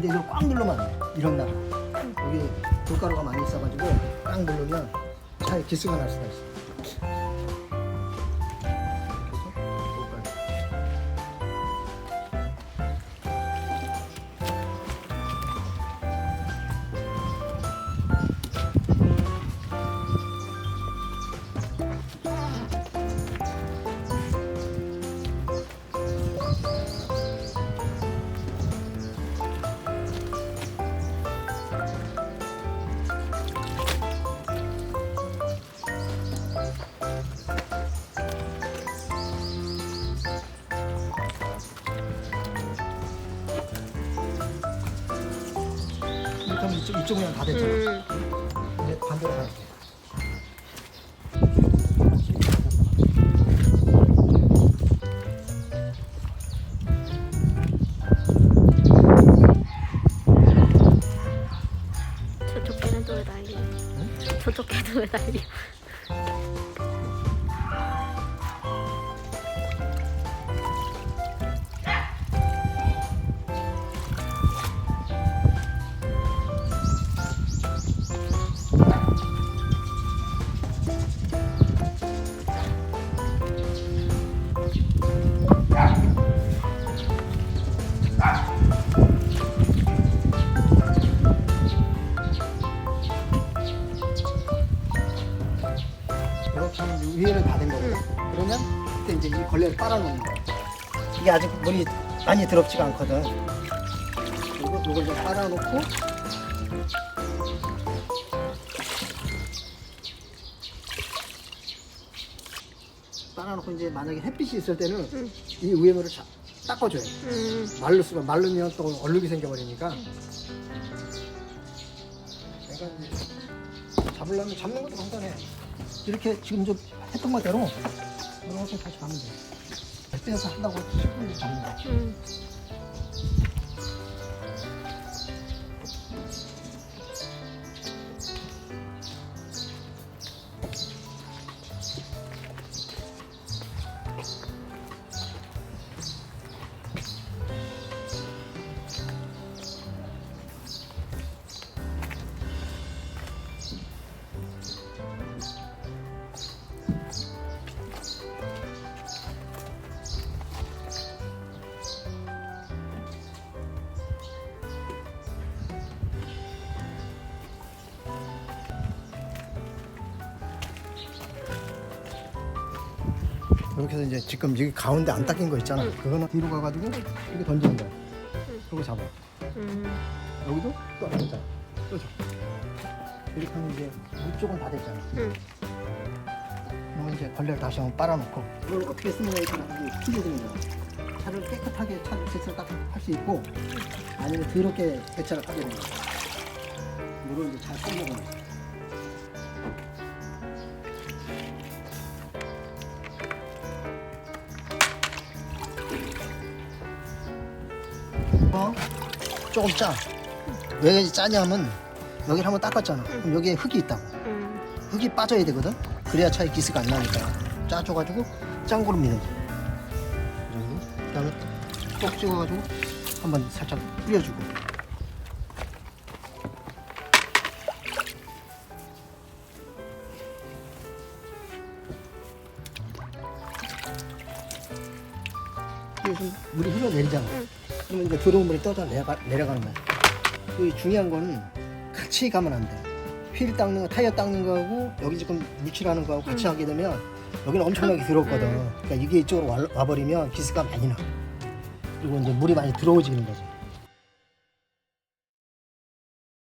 근데 이거 꽉 누르면 안 돼. 이런 날. 여기 불가루가 많이 있어가지고 꽉 누르면 차에 기스가 날 수가 있어. 하면 이쪽, 이쪽 그냥 다 됐잖아. 음. 이제 반대로 갈게. 저쪽 개는 또왜 난리야? 저쪽 개는 왜 난리 다된 거거든. 그러면 그때 이제 이 걸레를 빨아놓는 거야. 이게 아직 물이 많이 더럽지가 않거든. 그리고 이걸 좀 빨아놓고 빨아놓고 이제 만약에 햇빛이 있을 때는 음. 이 위에 물을 자- 닦아줘요. 음. 말르수가 말르면 또 얼룩이 생겨버리니까. 그러니까 이제 잡으려면 잡는 것도 간단해. 이렇게 지금 좀 했던 것대로 이렇게 다시 가면 돼. 빼서 한다고 10분 잡는 거. 음. 이렇게 해서 이제 지금 여기 가운데 안 닦인 거 있잖아. 그거는 뒤로 가가지고 이렇게 던지는 거야. 그리고 잡아. 음. 여기도 또안 던져. 또 잡아. 이렇게 하면 이제 이쪽은 다 됐잖아. 음. 그럼 이제 걸레를 다시 한번 빨아놓고 이걸 어떻게 쓰느냐에 따라 이게 튀겨지는 거야. 차를 깨끗하게 차를 세차를 딱할 수 있고 아니면 더럽게 세차를 하게 되는 거야. 이걸 이제 잘 써먹으면 어? 조금 짜. 왜 짜냐면 여기를 한번 닦았잖아. 그럼 여기에 흙이 있다고. 음. 흙이 빠져야 되거든. 그래야 차에 기스가 안 나니까. 짜줘가지고 짱구를 미는 거야. 이 정도. 그다음에 똑 찍어가지고 한번 살짝 뿌려주고. 그래서 물이 흘러내리잖아. 그러면 이제 들어온 물이 떠져 내려가, 내려가는 거야. 그 중요한 건 같이 가면 안 돼. 휠 닦는 거, 타이어 닦는 거하고 여기 지금 물칠하는 거하고 같이 하게 되면 여기는 엄청나게 더럽거든. 그러니까 이게 이쪽으로 와, 와버리면 기스가 많이 나. 그리고 이제 물이 많이 들어오지는 거지.